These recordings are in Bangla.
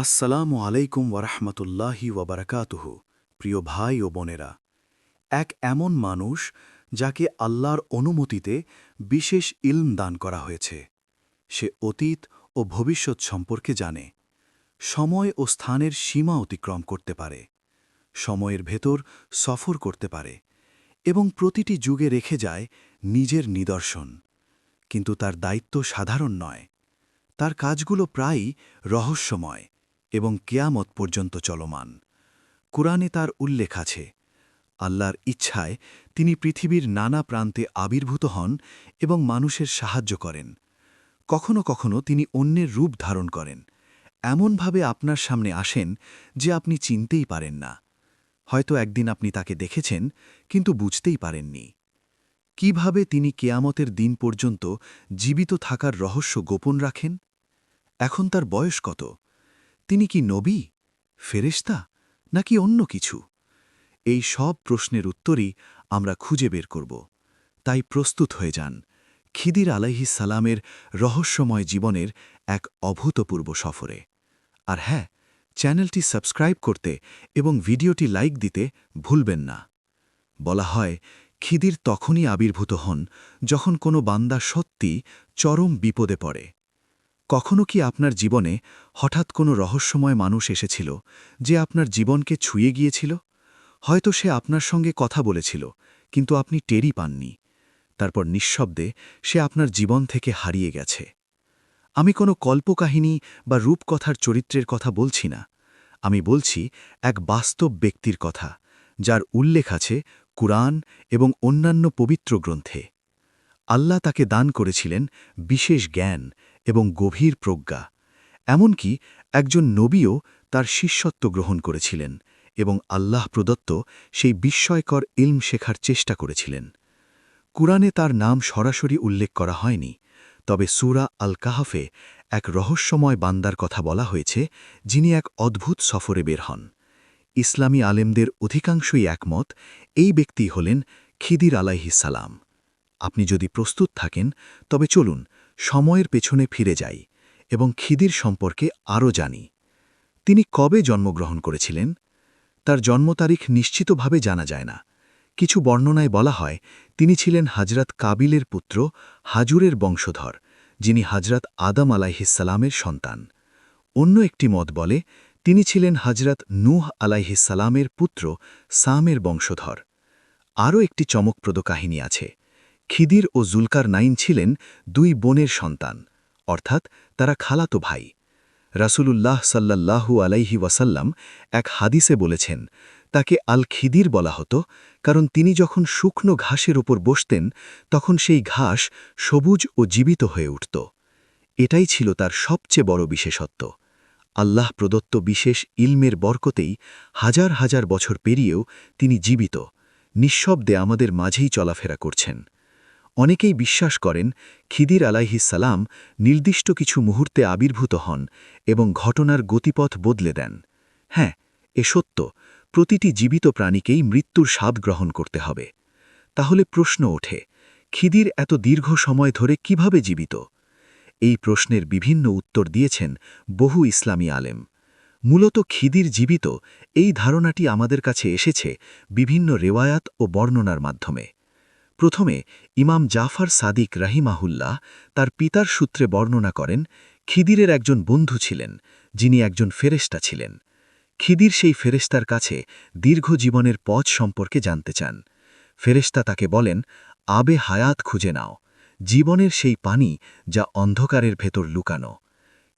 আসসালামু আলাইকুম ওরহমতুল্লাহি ওবরাকাতুহ প্রিয় ভাই ও বোনেরা, এক এমন মানুষ যাকে আল্লাহর অনুমতিতে বিশেষ ইলম দান করা হয়েছে। সে অতীত ও ভবিষ্যৎ সম্পর্কে জানে, সময় ও স্থানের সীমা অতিক্রম করতে পারে, সময়ের ভেতর সফর করতে পারে এবং প্রতিটি যুগে রেখে যায় নিজের নিদর্শন। কিন্তু তার দায়িত্ব সাধারণ নয়, তার কাজগুলো প্রায়ই রহস্যময়। এবং কেয়ামত পর্যন্ত চলমান। কোরআনে তার উল্লেখ আছে, আল্লাহর ইচ্ছায় তিনি পৃথিবীর নানা প্রান্তে আবির্ভূত হন এবং মানুষের সাহায্য করেন। কখনো কখনো তিনি অন্যের রূপ ধারণ করেন। এমনভাবে আপনার সামনে আসেন যে আপনি চিনতেই পারেন না। হয়তো একদিন আপনি তাকে দেখেছেন, কিন্তু বুঝতেই পারেননি। কীভাবে তিনি কেয়ামতের দিন পর্যন্ত জীবিত থাকার রহস্য গোপন রাখেন? এখন তার বয়স কত? তিনি কি নবী, ফেরেশতা, নাকি অন্য কিছু? এই সব প্রশ্নের উত্তরই আমরা খুঁজে বের করব। তাই প্রস্তুত হয়ে যান। খিদির আলাইহিস সালামের রহস্যময় জীবনের এক অভূতপূর্ব সফরে। আর হ্যাঁ চ্যানেলটি সাবস্ক্রাইব করতে এবং ভিডিওটি লাইক দিতে ভুলবেন না। বলা হয়, খিদির তখনই আবির্ভূত হন যখন কোনো বান্দা সত্যি চরম বিপদে পড়ে। কখনো কি আপনার জীবনে হঠাৎ কোনো রহস্যময় মানুষ এসেছিল যে আপনার জীবনকে ছুঁয়ে গিয়েছিল? হয়তো সে আপনার সঙ্গে কথা বলেছিল, কিন্তু আপনি টেরি পাননি। তারপর নিঃশব্দে সে আপনার জীবন থেকে হারিয়ে গেছে। আমি কোনো কল্পকাহিনী বা রূপকথার চরিত্রের কথা বলছি না। আমি বলছি এক বাস্তব ব্যক্তির কথা, যার উল্লেখ আছে কুরআন এবং অন্যান্য পবিত্র গ্রন্থে। আল্লাহ তাকে দান করেছিলেন বিশেষ জ্ঞান এবং গভীর প্রজ্ঞা, এমনকি একজন নবীও তার শিষ্যত্ব গ্রহণ করেছিলেন এবং আল্লাহ প্রদত্ত সেই বিস্ময়কর ইলম শেখার চেষ্টা করেছিলেন। কুরআনে তার নাম সরাসরি উল্লেখ করা হয়নি, তবে সুরা আল কাহাফে এক রহস্যময় বান্দার কথা বলা হয়েছে, যিনি এক অদ্ভুত সফরে বের হন। ইসলামী আলেমদের অধিকাংশই একমত, এই ব্যক্তি হলেন খিদির সালাম। আপনি যদি প্রস্তুত থাকেন, তবে চলুন সময়ের পেছনে ফিরে যাই এবং খিদির সম্পর্কে আরও জানি। তিনি কবে জন্মগ্রহণ করেছিলেন, তার জন্ম তারিখ নিশ্চিতভাবে জানা যায় না। কিছু বর্ণনায় বলা হয়, তিনি ছিলেন হাজরাত কাবিলের পুত্র হাজুরের বংশধর, যিনি হাজরাত আদম আলাইহিসালামের সন্তান। অন্য একটি মত বলে, তিনি ছিলেন হাজরাত নূহ আলাইহিসালামের পুত্র সামের বংশধর। আরও একটি চমকপ্রদ কাহিনী আছে। খিদির ও জুলকার নাইন ছিলেন দুই বোনের সন্তান, অর্থাৎ তারা খালাতো ভাই। রাসূলুল্লাহ সাল্লাল্লাহু আলাইহি ওয়াসাল্লাম এক হাদিসে বলেছেন, তাকে আল খিদির বলা হতো কারণ তিনি যখন শুকনো ঘাসের ওপর বসতেন, তখন সেই ঘাস সবুজ ও জীবিত হয়ে উঠত। এটাই ছিল তার সবচেয়ে বড় বিশেষত্ব। আল্লাহ প্রদত্ত বিশেষ ইলমের বরকতেই হাজার হাজার বছর পেরিয়েও তিনি জীবিত, নিঃশব্দে আমাদের মাঝেই চলাফেরা করছেন। অনেকেই বিশ্বাস করেন, খিদির সালাম নির্দিষ্ট কিছু মুহূর্তে আবির্ভূত হন এবং ঘটনার গতিপথ বদলে দেন। হ্যাঁ এ সত্য, প্রতিটি জীবিত প্রাণীকেই মৃত্যুর স্বাদ গ্রহণ করতে হবে। তাহলে প্রশ্ন ওঠে, খিদির এত দীর্ঘ সময় ধরে কীভাবে জীবিত? এই প্রশ্নের বিভিন্ন উত্তর দিয়েছেন বহু ইসলামী আলেম। মূলত খিদির জীবিত এই ধারণাটি আমাদের কাছে এসেছে বিভিন্ন রেওয়ায়াত ও বর্ণনার মাধ্যমে। প্রথমে ইমাম জাফর সাদিক রাহিমাহুল্লাহ তার পিতার সূত্রে বর্ণনা করেন, খিদিরের একজন বন্ধু ছিলেন, যিনি একজন ফেরেস্তা ছিলেন। খিদির সেই ফেরেস্তার কাছে দীর্ঘ জীবনের পথ সম্পর্কে জানতে চান। ফেরেস্তা তাকে বলেন, আবে হায়াত খুঁজে নাও, জীবনের সেই পানি যা অন্ধকারের ভেতর লুকানো।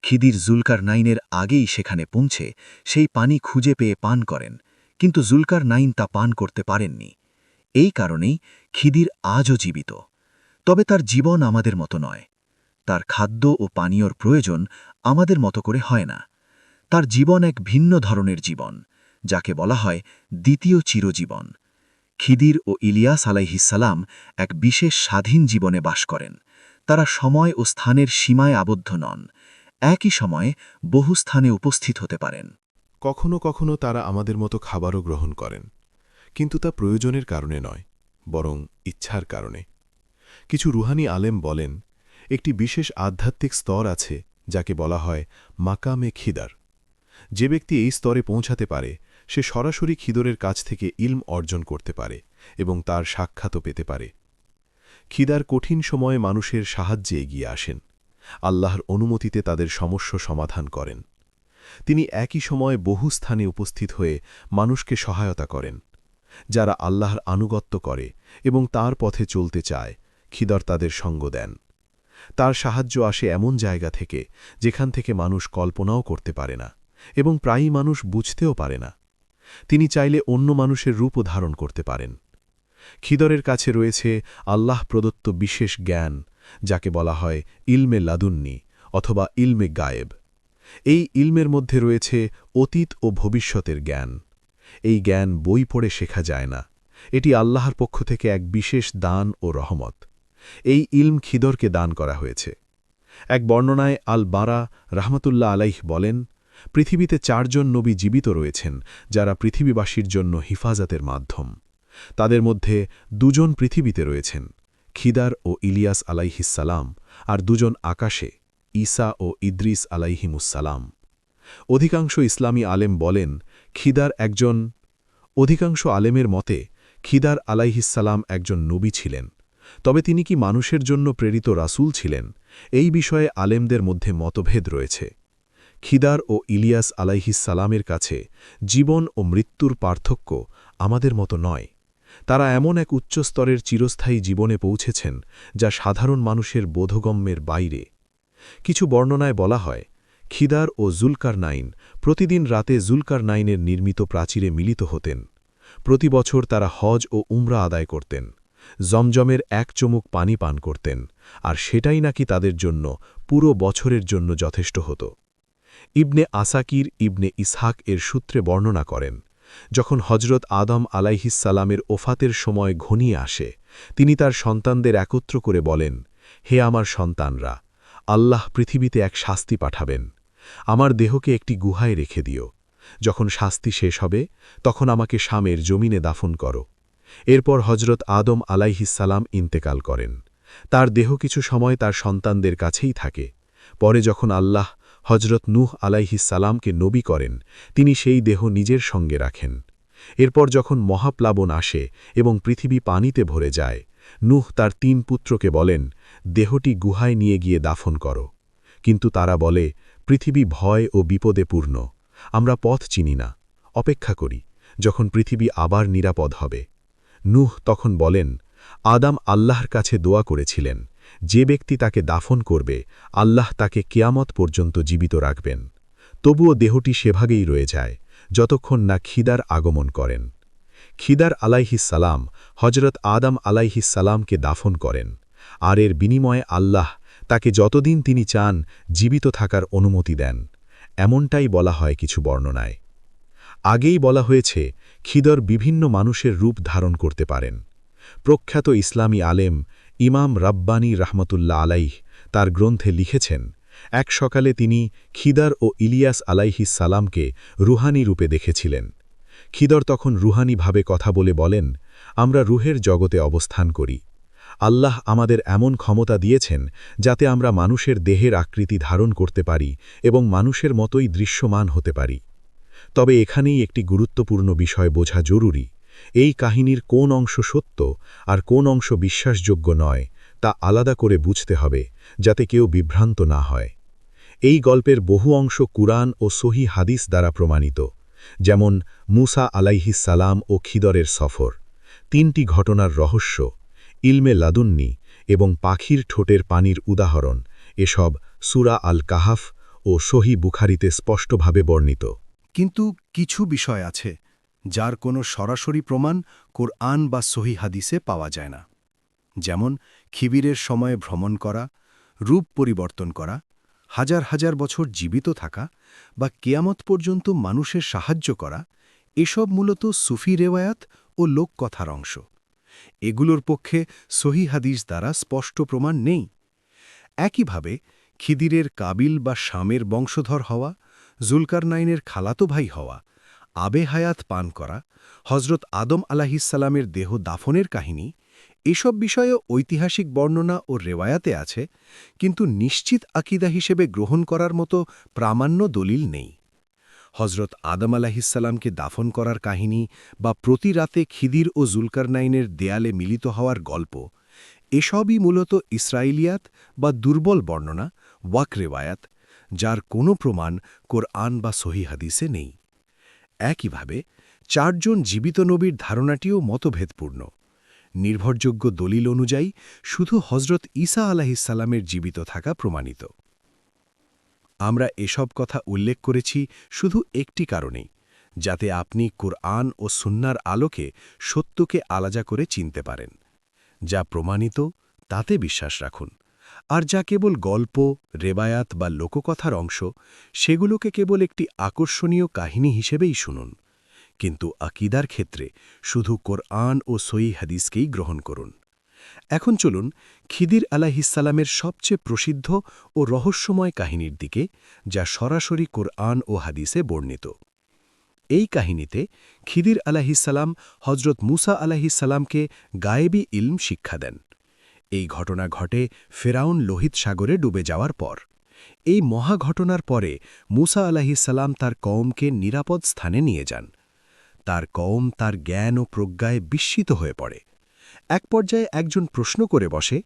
খিদির জুলকার নাইনের আগেই সেখানে পৌঁছে সেই পানি খুঁজে পেয়ে পান করেন, কিন্তু জুলকার নাইন তা পান করতে পারেননি। এই কারণেই খিদির আজও জীবিত। তবে তার জীবন আমাদের মতো নয়। তার খাদ্য ও পানীয়র প্রয়োজন আমাদের মতো করে হয় না। তার জীবন এক ভিন্ন ধরনের জীবন, যাকে বলা হয় দ্বিতীয় চিরজীবন। খিদির ও ইলিয়াস আলাইহিসালাম এক বিশেষ স্বাধীন জীবনে বাস করেন। তারা সময় ও স্থানের সীমায় আবদ্ধ নন। একই সময়ে বহু স্থানে উপস্থিত হতে পারেন। কখনো কখনো তারা আমাদের মতো খাবারও গ্রহণ করেন। কিন্তু তা প্রয়োজনের কারণে নয়, বরং ইচ্ছার কারণে। কিছু রুহানি আলেম বলেন, একটি বিশেষ আধ্যাত্মিক স্তর আছে যাকে বলা হয় মাকামে খিদার। যে ব্যক্তি এই স্তরে পৌঁছাতে পারে, সে সরাসরি খিদরের কাছ থেকে ইলম অর্জন করতে পারে এবং তার সাক্ষাৎও পেতে পারে। খিদার কঠিন সময়ে মানুষের সাহায্যে এগিয়ে আসেন, আল্লাহর অনুমতিতে তাদের সমস্যা সমাধান করেন। তিনি একই সময়ে বহু স্থানে উপস্থিত হয়ে মানুষকে সহায়তা করেন। যারা আল্লাহর আনুগত্য করে এবং তার পথে চলতে চায়, খিদর তাদের সঙ্গ দেন। তার সাহায্য আসে এমন জায়গা থেকে যেখান থেকে মানুষ কল্পনাও করতে পারে না এবং প্রায়ই মানুষ বুঝতেও পারে না। তিনি চাইলে অন্য মানুষের রূপও ধারণ করতে পারেন। খিদরের কাছে রয়েছে আল্লাহ প্রদত্ত বিশেষ জ্ঞান, যাকে বলা হয় ইলমে লাদুন্নি অথবা ইলমে গায়েব। এই ইলমের মধ্যে রয়েছে অতীত ও ভবিষ্যতের জ্ঞান। এই জ্ঞান বই পড়ে শেখা যায় না। এটি আল্লাহর পক্ষ থেকে এক বিশেষ দান ও রহমত। এই ইলম খিদরকে দান করা হয়েছে। এক বর্ণনায় আল বারা রাহমতুল্লাহ আলাইহ বলেন, পৃথিবীতে চারজন নবী জীবিত রয়েছেন, যারা পৃথিবীবাসীর জন্য হিফাজতের মাধ্যম। তাদের মধ্যে দুজন পৃথিবীতে রয়েছেন, খিদার ও ইলিয়াস আলাইহিসালাম আর দুজন আকাশে, ঈসা ও ইদ্রিস আলাইহিমুসালাম অধিকাংশ ইসলামী আলেম বলেন খিদার একজন, অধিকাংশ আলেমের মতে, খিদার আলাইহিসালাম একজন নবী ছিলেন। তবে তিনি কি মানুষের জন্য প্রেরিত রাসুল ছিলেন? এই বিষয়ে আলেমদের মধ্যে মতভেদ রয়েছে। খিদার ও ইলিয়াস আলাইহিসালামের কাছে জীবন ও মৃত্যুর পার্থক্য আমাদের মতো নয়। তারা এমন এক উচ্চস্তরের চিরস্থায়ী জীবনে পৌঁছেছেন যা সাধারণ মানুষের বোধগম্যের বাইরে। কিছু বর্ণনায় বলা হয় খিদার ও জুলকার নাইন প্রতিদিন রাতে জুলকার নাইনের নির্মিত প্রাচীরে মিলিত হতেন। প্রতি বছর তারা হজ ও উমরা আদায় করতেন। জমজমের এক চমুক পানি পান করতেন, আর সেটাই নাকি তাদের জন্য পুরো বছরের জন্য যথেষ্ট হতো। ইবনে আসাকির ইবনে ইসহাক এর সূত্রে বর্ণনা করেন, যখন হজরত আদম আলাইহিসালামের ওফাতের সময় ঘনিয়ে আসে, তিনি তার সন্তানদের একত্র করে বলেন, হে আমার সন্তানরা, আল্লাহ পৃথিবীতে এক শাস্তি পাঠাবেন। আমার দেহকে একটি গুহায় রেখে দিও। যখন শাস্তি শেষ হবে, তখন আমাকে শামের জমিনে দাফন করো। এরপর হজরত আদম আলাইহিসালাম ইন্তেকাল করেন। তার দেহ কিছু সময় তার সন্তানদের কাছেই থাকে। পরে যখন আল্লাহ হজরত নূহ আলাইহিসালামকে নবী করেন, তিনি সেই দেহ নিজের সঙ্গে রাখেন। এরপর যখন মহাপ্লাবন আসে এবং পৃথিবী পানিতে ভরে যায়, নূহ তার তিন পুত্রকে বলেন, দেহটি গুহায় নিয়ে গিয়ে দাফন করো। কিন্তু তারা বলে পৃথিবী ভয় ও বিপদে পূর্ণ। আমরা পথ চিনি না। অপেক্ষা করি, যখন পৃথিবী আবার নিরাপদ হবে। নূহ তখন বলেন, আদাম আল্লাহর কাছে দোয়া করেছিলেন। যে ব্যক্তি তাকে দাফন করবে, আল্লাহ তাকে কেয়ামত পর্যন্ত জীবিত রাখবেন। তবুও দেহটি সেভাগেই রয়ে যায়, যতক্ষণ না খিদার আগমন করেন। খিদার আলাইহিসালাম হজরত আদাম আলাইহিসালামকে দাফন করেন, আর এর বিনিময়ে আল্লাহ তাকে যতদিন তিনি চান জীবিত থাকার অনুমতি দেন, এমনটাই বলা হয় কিছু বর্ণনায়। আগেই বলা হয়েছে, খিদর বিভিন্ন মানুষের রূপ ধারণ করতে পারেন। প্রখ্যাত ইসলামী আলেম ইমাম রাব্বানী রাহমতুল্লাহ আলাইহ তার গ্রন্থে লিখেছেন, এক সকালে তিনি খিদার ও ইলিয়াস আলাইহিস সালামকে রুহানি রূপে দেখেছিলেন। খিদর তখন রুহানিভাবে কথা বলে বলেন, আমরা রুহের জগতে অবস্থান করি। আল্লাহ আমাদের এমন ক্ষমতা দিয়েছেন যাতে আমরা মানুষের দেহের আকৃতি ধারণ করতে পারি এবং মানুষের মতোই দৃশ্যমান হতে পারি। তবে এখানেই একটি গুরুত্বপূর্ণ বিষয় বোঝা জরুরি। এই কাহিনীর কোন অংশ সত্য আর কোন অংশ বিশ্বাসযোগ্য নয় তা আলাদা করে বুঝতে হবে যাতে কেউ বিভ্রান্ত না হয়। এই গল্পের বহু অংশ কুরআন ও সহি হাদিস দ্বারা প্রমাণিত, যেমন মুসা আলাইহিস সালাম ও খিদরের সফর। তিনটি ঘটনার রহস্য ইলমে লাদুন্নি এবং পাখির ঠোঁটের পানির উদাহরণ, এসব সুরা আল কাহাফ ও সহি বুখারিতে স্পষ্টভাবে বর্ণিত। কিন্তু কিছু বিষয় আছে, যার কোনো সরাসরি প্রমাণ কোরআন বা সহি হাদিসে পাওয়া যায় না। যেমন, খিবিরের সময়ে ভ্রমণ করা, রূপ পরিবর্তন করা, হাজার হাজার বছর জীবিত থাকা বা কেয়ামত পর্যন্ত মানুষের সাহায্য করা, এসব মূলত সুফি রেওয়ায়াত ও লোককথার অংশ। এগুলোর পক্ষে সহি হাদিস দ্বারা স্পষ্ট প্রমাণ নেই। একইভাবে খিদিরের কাবিল বা শামের বংশধর হওয়া, জুলকারনাইনের খালাতো ভাই হওয়া, আবে হায়াত পান করা হজরত আদম আলাহিসাল্লামের দেহ দাফনের কাহিনী, এসব বিষয়ে ঐতিহাসিক বর্ণনা ও রেওয়ায়াতে আছে, কিন্তু নিশ্চিত আকিদা হিসেবে গ্রহণ করার মতো প্রামাণ্য দলিল নেই। হজরত আদম আলাহিসাল্লামকে দাফন করার কাহিনী বা প্রতি রাতে খিদির ও জুলকারনাইনের দেয়ালে মিলিত হওয়ার গল্প, এসবই মূলত ইসরায়েলিয়াত বা দুর্বল বর্ণনা, ওয়াক রেওয়ায়াত, যার কোনো প্রমাণ কোরআন বা সহি হাদিসে নেই। একইভাবে চারজন জীবিত নবীর ধারণাটিও মতভেদপূর্ণ। নির্ভরযোগ্য দলিল অনুযায়ী শুধু হজরত ঈসা আলাহিসাল্লামের জীবিত থাকা প্রমাণিত। আমরা এসব কথা উল্লেখ করেছি শুধু একটি কারণেই, যাতে আপনি কোরআন ও সুন্নার আলোকে সত্যকে আলাদা করে চিনতে পারেন। যা প্রমাণিত, তাতে বিশ্বাস রাখুন। আর যা কেবল গল্প, রেবায়াত বা লোককথার অংশ, সেগুলোকে কেবল একটি আকর্ষণীয় কাহিনী হিসেবেই শুনুন। কিন্তু আকিদার ক্ষেত্রে শুধু কোরআন ও সই হাদিসকেই গ্রহণ করুন। এখন চলুন খিদির আলাহিসাল্লামের সবচেয়ে প্রসিদ্ধ ও রহস্যময় কাহিনীর দিকে, যা সরাসরি কোরআন ও হাদিসে বর্ণিত। এই কাহিনীতে খিদির আলাহিসাল্লাম হজরত মুসা আলাহিসাল্লামকে গায়েবী ইলম শিক্ষা দেন। এই ঘটনা ঘটে ফেরাউন লোহিত সাগরে ডুবে যাওয়ার পর। এই মহা ঘটনার পরে মুসা আলাহিসাল্লাম তার কওমকে নিরাপদ স্থানে নিয়ে যান। তার কওম তার জ্ঞান ও প্রজ্ঞায় বিস্মিত হয়ে পড়ে। এক পর্যায়ে একজন প্রশ্ন করে বসে,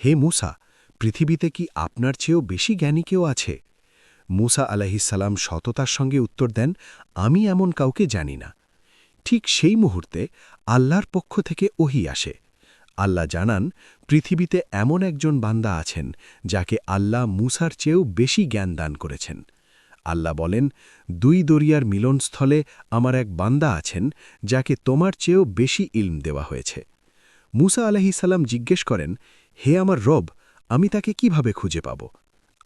হে মুসা, পৃথিবীতে কি আপনার চেয়েও বেশি জ্ঞানী কেউ আছে? মুসা আলাহিসাল্লাম সততার সঙ্গে উত্তর দেন, আমি এমন কাউকে জানি না। ঠিক সেই মুহূর্তে আল্লাহর পক্ষ থেকে ওহি আসে। আল্লাহ জানান, পৃথিবীতে এমন একজন বান্দা আছেন, যাকে আল্লাহ মুসার চেয়েও বেশি জ্ঞান দান করেছেন। আল্লাহ বলেন, দুই দরিয়ার মিলনস্থলে আমার এক বান্দা আছেন, যাকে তোমার চেয়েও বেশি ইলম দেওয়া হয়েছে। মুসা আলাহিসাল্লাম জিজ্ঞেস করেন, হে আমার রব, আমি তাকে কীভাবে খুঁজে পাব?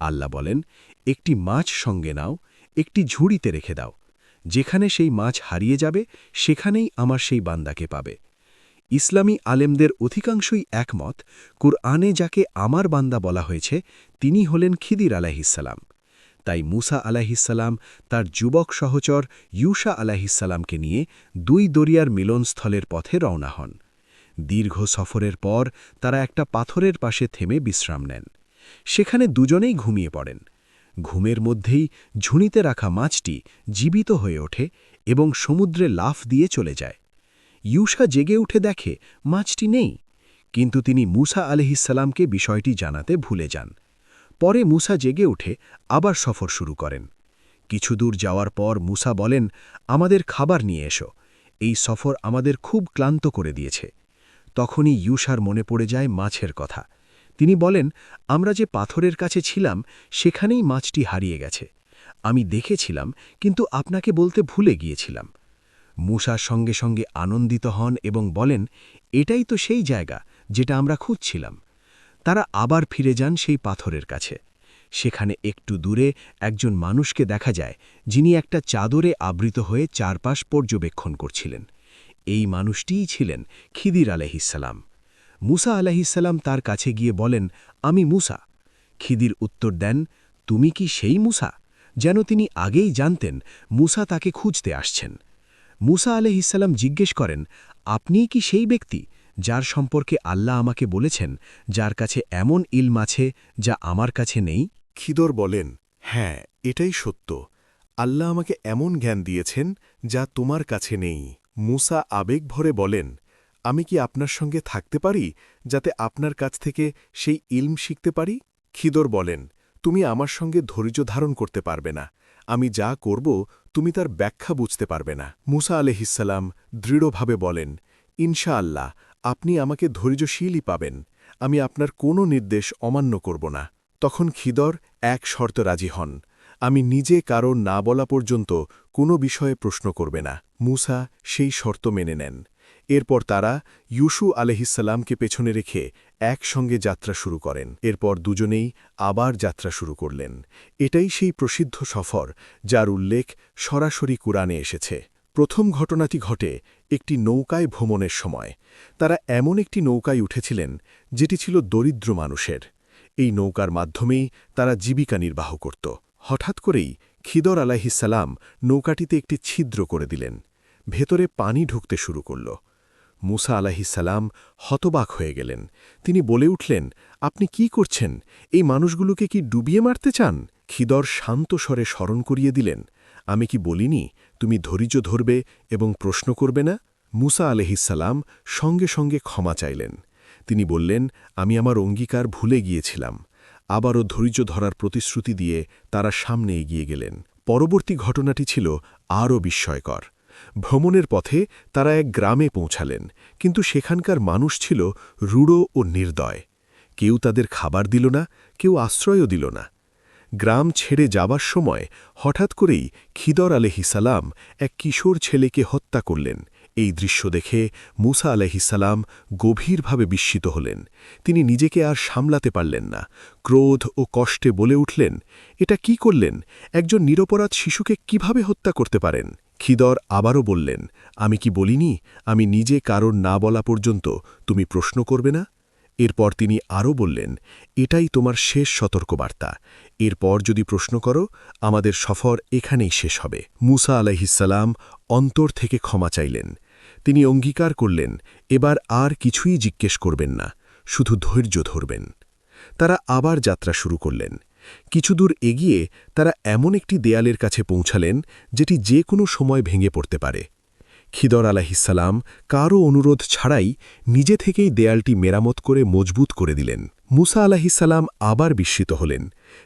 আল্লাহ বলেন, একটি মাছ সঙ্গে নাও, একটি ঝুড়িতে রেখে দাও। যেখানে সেই মাছ হারিয়ে যাবে, সেখানেই আমার সেই বান্দাকে পাবে। ইসলামী আলেমদের অধিকাংশই একমত, কুরআনে যাকে আমার বান্দা বলা হয়েছে, তিনি হলেন খিদির আলাহিসাল্লাম তাই মুসা আলাহিসাল্লাম তার যুবক সহচর ইউসা আলাহিসাল্লামকে নিয়ে দুই দরিয়ার মিলনস্থলের পথে রওনা হন। দীর্ঘ সফরের পর তারা একটা পাথরের পাশে থেমে বিশ্রাম নেন। সেখানে দুজনেই ঘুমিয়ে পড়েন। ঘুমের মধ্যেই ঝুণিতে রাখা মাছটি জীবিত হয়ে ওঠে এবং সমুদ্রে লাফ দিয়ে চলে যায়। ইউসা জেগে উঠে দেখে মাছটি নেই, কিন্তু তিনি মুসা আলহিসাল্লামকে বিষয়টি জানাতে ভুলে যান। পরে মুসা জেগে উঠে আবার সফর শুরু করেন। কিছু দূর যাওয়ার পর মুসা বলেন, আমাদের খাবার নিয়ে এসো। এই সফর আমাদের খুব ক্লান্ত করে দিয়েছে। তখনই ইউসার মনে পড়ে যায় মাছের কথা। তিনি বলেন, আমরা যে পাথরের কাছে ছিলাম, সেখানেই মাছটি হারিয়ে গেছে। আমি দেখেছিলাম, কিন্তু আপনাকে বলতে ভুলে গিয়েছিলাম। মুসার সঙ্গে সঙ্গে আনন্দিত হন এবং বলেন, এটাই তো সেই জায়গা যেটা আমরা খুঁজছিলাম। তারা আবার ফিরে যান সেই পাথরের কাছে। সেখানে একটু দূরে একজন মানুষকে দেখা যায়, যিনি একটা চাদরে আবৃত হয়ে চারপাশ পর্যবেক্ষণ করছিলেন। এই মানুষটিই ছিলেন খিদির আলহিসাল্লাম মুসা আলহিসাল্লাম তার কাছে গিয়ে বলেন, আমি মুসা। খিদির উত্তর দেন, তুমি কি সেই মুসা? যেন তিনি আগেই জানতেন মুসা তাকে খুঁজতে আসছেন। মুসা আলহিসাল্লাম জিজ্ঞেস করেন আপনিই কি সেই ব্যক্তি যার সম্পর্কে আল্লাহ আমাকে বলেছেন যার কাছে এমন ইলম আছে যা আমার কাছে নেই? খিদর বলেন হ্যাঁ এটাই সত্য। আল্লাহ আমাকে এমন জ্ঞান দিয়েছেন যা তোমার কাছে নেই। মুসা আবেগ ভরে বলেন, আমি কি আপনার সঙ্গে থাকতে পারি, যাতে আপনার কাছ থেকে সেই ইলম শিখতে পারি? খিদর বলেন, তুমি আমার সঙ্গে ধৈর্য ধারণ করতে পারবে না। আমি যা করব, তুমি তার ব্যাখ্যা বুঝতে পারবে না। মুসা আলহিসাল্লাম দৃঢ়ভাবে বলেন ইনশা আল্লাহ আপনি আমাকে ধৈর্যশীলই পাবেন। আমি আপনার কোনো নির্দেশ অমান্য করব না। তখন খিদর এক শর্ত রাজি হন। আমি নিজে কারও না বলা পর্যন্ত কোনো বিষয়ে প্রশ্ন করবে না। মুসা সেই শর্ত মেনে নেন। এরপর তারা ইউসু আলহিসাল্লামকে পেছনে রেখে একসঙ্গে যাত্রা শুরু করেন। এরপর দুজনেই আবার যাত্রা শুরু করলেন। এটাই সেই প্রসিদ্ধ সফর যার উল্লেখ সরাসরি কুরআনে এসেছে। প্রথম ঘটনাটি ঘটে একটি নৌকায় ভ্রমণের সময়। তারা এমন একটি নৌকায় উঠেছিলেন যেটি ছিল দরিদ্র মানুষের। এই নৌকার মাধ্যমেই তারা জীবিকা নির্বাহ করত। হঠাৎ করেই খিদর আলাহিসাল্লাম নৌকাটিতে একটি ছিদ্র করে দিলেন। ভেতরে পানি ঢুকতে শুরু করল। মুসা আলাহিসাল্লাম হতবাক হয়ে গেলেন। তিনি বলে উঠলেন, আপনি কি করছেন? এই মানুষগুলোকে কি ডুবিয়ে মারতে চান? খিদর শান্ত স্বরে স্মরণ করিয়ে দিলেন, আমি কি বলিনি, তুমি ধৈর্য ধরবে এবং প্রশ্ন করবে না? মুসা আলহিসাল্লাম সঙ্গে সঙ্গে ক্ষমা চাইলেন। তিনি বললেন, আমি আমার অঙ্গীকার ভুলে গিয়েছিলাম। আবারও ধৈর্য ধরার প্রতিশ্রুতি দিয়ে তারা সামনে এগিয়ে গেলেন। পরবর্তী ঘটনাটি ছিল আরও বিস্ময়কর। ভ্রমণের পথে তারা এক গ্রামে পৌঁছালেন, কিন্তু সেখানকার মানুষ ছিল রূঢ় ও নির্দয়। কেউ তাদের খাবার দিল না, কেউ আশ্রয়ও দিল না। গ্রাম ছেড়ে যাবার সময় হঠাৎ করেই খিদর আলহিসাল্লাম এক কিশোর ছেলেকে হত্যা করলেন। এই দৃশ্য দেখে মুসা আলহিসাল্লাম গভীরভাবে বিস্মিত হলেন। তিনি নিজেকে আর সামলাতে পারলেন না। ক্রোধ ও কষ্টে বলে উঠলেন, এটা কি করলেন? একজন নিরপরাধ শিশুকে কীভাবে হত্যা করতে পারেন? খিদর আবারও বললেন, আমি কি বলিনি? আমি নিজে কারণ না বলা পর্যন্ত তুমি প্রশ্ন করবে না? এরপর তিনি আরও বললেন, এটাই তোমার শেষ সতর্কবার্তা। এরপর যদি প্রশ্ন করো, আমাদের সফর এখানেই শেষ হবে। মুসা আলাইহিসাল্লাম অন্তর থেকে ক্ষমা চাইলেন। তিনি অঙ্গীকার করলেন, এবার আর কিছুই জিজ্ঞেস করবেন না, শুধু ধৈর্য ধরবেন। তারা আবার যাত্রা শুরু করলেন। কিছুদূর এগিয়ে তারা এমন একটি দেয়ালের কাছে পৌঁছালেন, যেটি যে কোনো সময় ভেঙে পড়তে পারে। খিদর আলাহিসাল্লাম কারও অনুরোধ ছাড়াই নিজে থেকেই দেয়ালটি মেরামত করে মজবুত করে দিলেন। মুসা আলাহিসাল্লাম আবার বিস্মিত হলেন।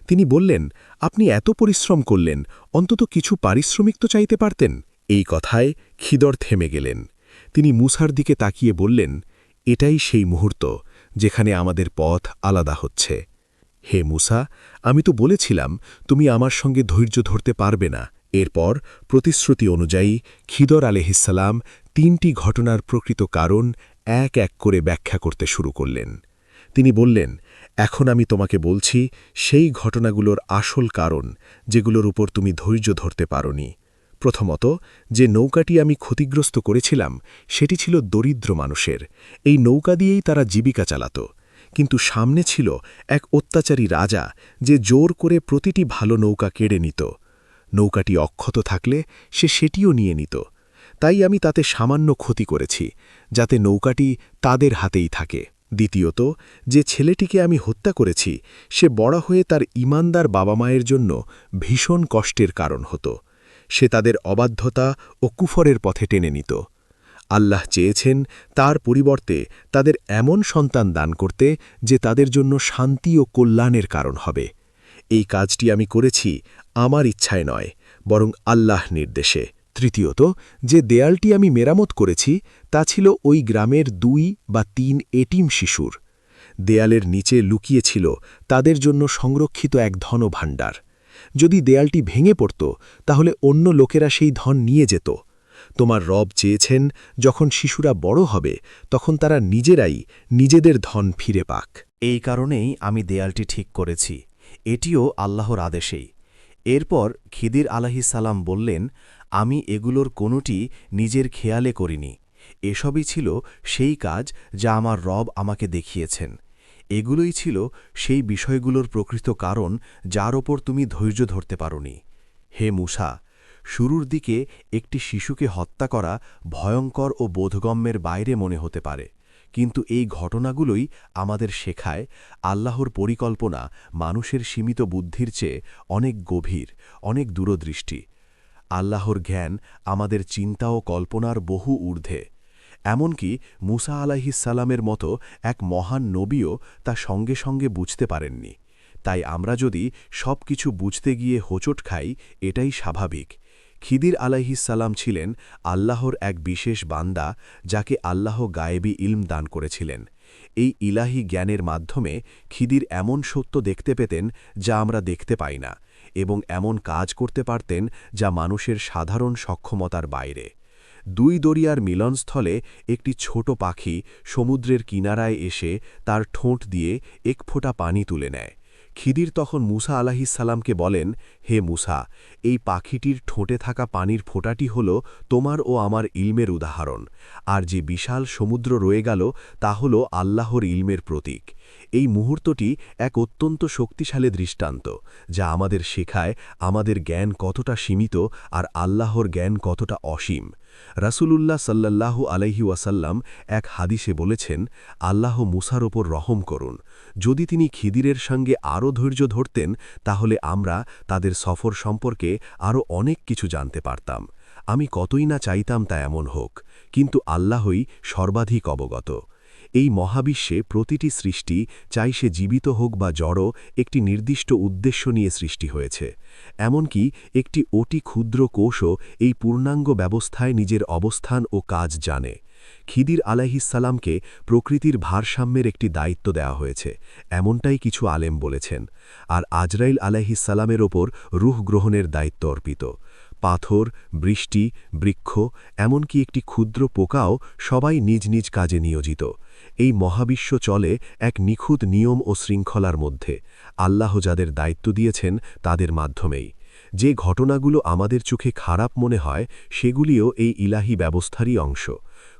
তিনি বললেন, আপনি এত পরিশ্রম করলেন, অন্তত কিছু পারিশ্রমিক তো চাইতে পারতেন? এই কথায় খিদর থেমে গেলেন। তিনি মুসার দিকে তাকিয়ে বললেন, এটাই সেই মুহূর্ত যেখানে আমাদের পথ আলাদা হচ্ছে। হে মুসা, আমি তো বলেছিলাম, তুমি আমার সঙ্গে ধৈর্য ধরতে পারবে না। এরপর প্রতিশ্রুতি অনুযায়ী খিদর আলেহিসাল্লাম তিনটি ঘটনার প্রকৃত কারণ এক এক করে ব্যাখ্যা করতে শুরু করলেন। তিনি বললেন, এখন আমি তোমাকে বলছি, সেই ঘটনাগুলোর আসল কারণ যেগুলোর উপর তুমি ধৈর্য ধরতে পারোনি। প্রথমত, যে নৌকাটি আমি ক্ষতিগ্রস্ত করেছিলাম, সেটি ছিল দরিদ্র মানুষের। এই নৌকা দিয়েই তারা জীবিকা চালাত। কিন্তু সামনে ছিল এক অত্যাচারী রাজা, যে জোর করে প্রতিটি ভালো নৌকা কেড়ে নিত। নৌকাটি অক্ষত থাকলে সে সেটিও নিয়ে নিত। তাই আমি তাতে সামান্য ক্ষতি করেছি, যাতে নৌকাটি তাদের হাতেই থাকে। দ্বিতীয়ত, যে ছেলেটিকে আমি হত্যা করেছি, সে বড় হয়ে তার ইমানদার বাবা মায়ের জন্য ভীষণ কষ্টের কারণ হতো। সে তাদের অবাধ্যতা ও কুফরের পথে টেনে নিত। আল্লাহ চেয়েছেন তার পরিবর্তে তাদের এমন সন্তান দান করতে যে তাদের জন্য শান্তি ও কল্যাণের কারণ হবে। এই কাজটি আমি করেছি আমার ইচ্ছায় নয়, বরং আল্লাহ নির্দেশে। তৃতীয়ত, যে দেয়ালটি আমি মেরামত করেছি তা ছিল ওই গ্রামের দুই বা তিন এটিম শিশুর। দেয়ালের নিচে লুকিয়েছিল তাদের জন্য সংরক্ষিত এক ধনভাণ্ডার। যদি দেয়ালটি ভেঙে পড়ত, তাহলে অন্য লোকেরা সেই ধন নিয়ে যেত। তোমার রব চেয়েছেন, যখন শিশুরা বড় হবে, তখন তারা নিজেরাই নিজেদের ধন ফিরে পাক। এই কারণেই আমি দেয়ালটি ঠিক করেছি। এটিও আল্লাহর আদেশেই এরপর খিদির আলাহিসাল্লাম বললেন, আমি এগুলোর কোনোটি নিজের খেয়ালে করিনি। এসবই ছিল সেই কাজ যা আমার রব আমাকে দেখিয়েছেন। এগুলোই ছিল সেই বিষয়গুলোর প্রকৃত কারণ যার ওপর তুমি ধৈর্য ধরতে পারোনি। হে মুসা, শুরুর দিকে একটি শিশুকে হত্যা করা ভয়ঙ্কর ও বোধগম্যের বাইরে মনে হতে পারে, কিন্তু এই ঘটনাগুলোই আমাদের শেখায় আল্লাহর পরিকল্পনা মানুষের সীমিত বুদ্ধির চেয়ে অনেক গভীর, অনেক দূরদৃষ্টি। আল্লাহর জ্ঞান আমাদের চিন্তা ও কল্পনার বহু ঊর্ধ্বে। এমনকি মুসা আলাহিসাল্লামের মতো এক মহান নবীও তা সঙ্গে সঙ্গে বুঝতে পারেননি। তাই আমরা যদি সব কিছু বুঝতে গিয়ে হোঁচট খাই, এটাই স্বাভাবিক। খিদির আলাইহিসাল্লাম ছিলেন আল্লাহর এক বিশেষ বান্দা, যাকে আল্লাহ গায়েবী ইলম দান করেছিলেন। এই ইলাহি জ্ঞানের মাধ্যমে খিদির এমন সত্য দেখতে পেতেন যা আমরা দেখতে পাই না, এবং এমন কাজ করতে পারতেন যা মানুষের সাধারণ সক্ষমতার বাইরে। দুই দরিয়ার মিলনস্থলে একটি ছোট পাখি সমুদ্রের কিনারায় এসে তার ঠোঁট দিয়ে এক ফোঁটা পানি তুলে নেয়। খিদির তখন মুসা আলাহিসাল্লামকে বলেন, হে মুসা, এই পাখিটির ঠোঁটে থাকা পানির ফোঁটাটি হল তোমার ও আমার ইলমের উদাহরণ। আর যে বিশাল সমুদ্র রয়ে গেল, তা হল আল্লাহর ইলমের প্রতীক। এই মুহূর্তটি এক অত্যন্ত শক্তিশালী দৃষ্টান্ত, যা আমাদের শেখায় আমাদের জ্ঞান কতটা সীমিত আর আল্লাহর জ্ঞান কতটা অসীম। রাসূলুল্লাহ সাল্লাহ আলাইহি ওয়াসাল্লাম এক হাদিসে বলেছেন, আল্লাহ মুসার ওপর রহম করুন। যদি তিনি খিদিরের সঙ্গে আরও ধৈর্য ধরতেন, তাহলে আমরা তাদের সফর সম্পর্কে আরও অনেক কিছু জানতে পারতাম। আমি কতই না চাইতাম তা এমন হোক, কিন্তু আল্লাহই সর্বাধিক অবগত। এই মহাবিশ্বে প্রতিটি সৃষ্টি চাই সে জীবিত হোক বা জড়, একটি নির্দিষ্ট উদ্দেশ্য নিয়ে সৃষ্টি হয়েছে। এমনকি একটি অতি ক্ষুদ্র কোষও এই পূর্ণাঙ্গ ব্যবস্থায় নিজের অবস্থান ও কাজ জানে। খিদির আলাহিসাল্লামকে প্রকৃতির ভারসাম্যের একটি দায়িত্ব দেওয়া হয়েছে, এমনটাই কিছু আলেম বলেছেন। আর আজরাইল আলাহিসাল্লামের ওপর রুহ গ্রহণের দায়িত্ব অর্পিত। পাথর, বৃষ্টি, বৃক্ষ, এমনকি একটি ক্ষুদ্র পোকাও সবাই নিজ নিজ কাজে নিয়োজিত। এই মহাবিশ্ব চলে এক নিখুঁত নিয়ম ও শৃঙ্খলার মধ্যে। আল্লাহ যাদের দায়িত্ব দিয়েছেন, তাদের মাধ্যমেই। যে ঘটনাগুলো আমাদের চোখে খারাপ মনে হয়, সেগুলিও এই ইলাহি ব্যবস্থারই অংশ।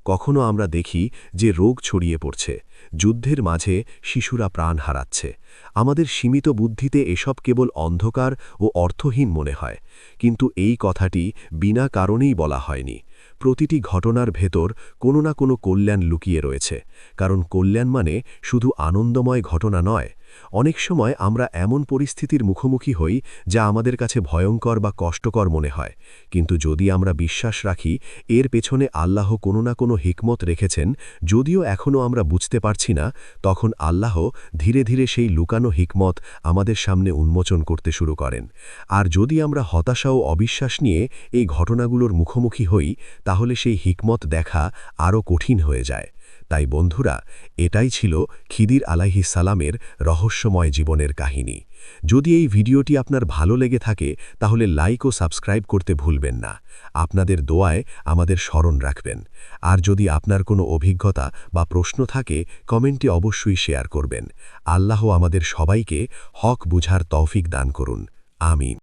কখনো আমরা দেখি যে রোগ ছড়িয়ে পড়ছে। যুদ্ধের মাঝে শিশুরা প্রাণ হারাচ্ছে। আমাদের সীমিত বুদ্ধিতে এসব কেবল অন্ধকার ও অর্থহীন মনে হয়। কিন্তু এই কথাটি বিনা কারণেই বলা হয়নি। প্রতিটি ঘটনার ভেতর কোনো না কোনো কল্যাণ লুকিয়ে রয়েছে, কারণ কল্যাণ মানে শুধু আনন্দময় ঘটনা নয় অনেক সময় আমরা এমন পরিস্থিতির মুখোমুখি হই যা আমাদের কাছে ভয়ঙ্কর বা কষ্টকর মনে হয়। কিন্তু যদি আমরা বিশ্বাস রাখি, এর পেছনে আল্লাহ কোনো না কোনো হিকমত রেখেছেন, যদিও এখনও আমরা বুঝতে পারছি না, তখন আল্লাহ ধীরে ধীরে সেই লুকানো হিকমত আমাদের সামনে উন্মোচন করতে শুরু করেন। আর যদি আমরা হতাশা ও অবিশ্বাস নিয়ে এই ঘটনাগুলোর মুখোমুখি হই, তাহলে সেই হিকমত দেখা আরও কঠিন হয়ে যায়। তাই বন্ধুরা, এটাই ছিল খিদির আলাইহি সালামের রহস্যময় জীবনের কাহিনী। যদি এই ভিডিওটি আপনার ভালো লেগে থাকে, তাহলে লাইক ও সাবস্ক্রাইব করতে ভুলবেন না। আপনাদের দোয়ায় আমাদের স্মরণ রাখবেন। আর যদি আপনার কোনো অভিজ্ঞতা বা প্রশ্ন থাকে, কমেন্টে অবশ্যই শেয়ার করবেন। আল্লাহ আমাদের সবাইকে হক বুঝার তৌফিক দান করুন। আমিন।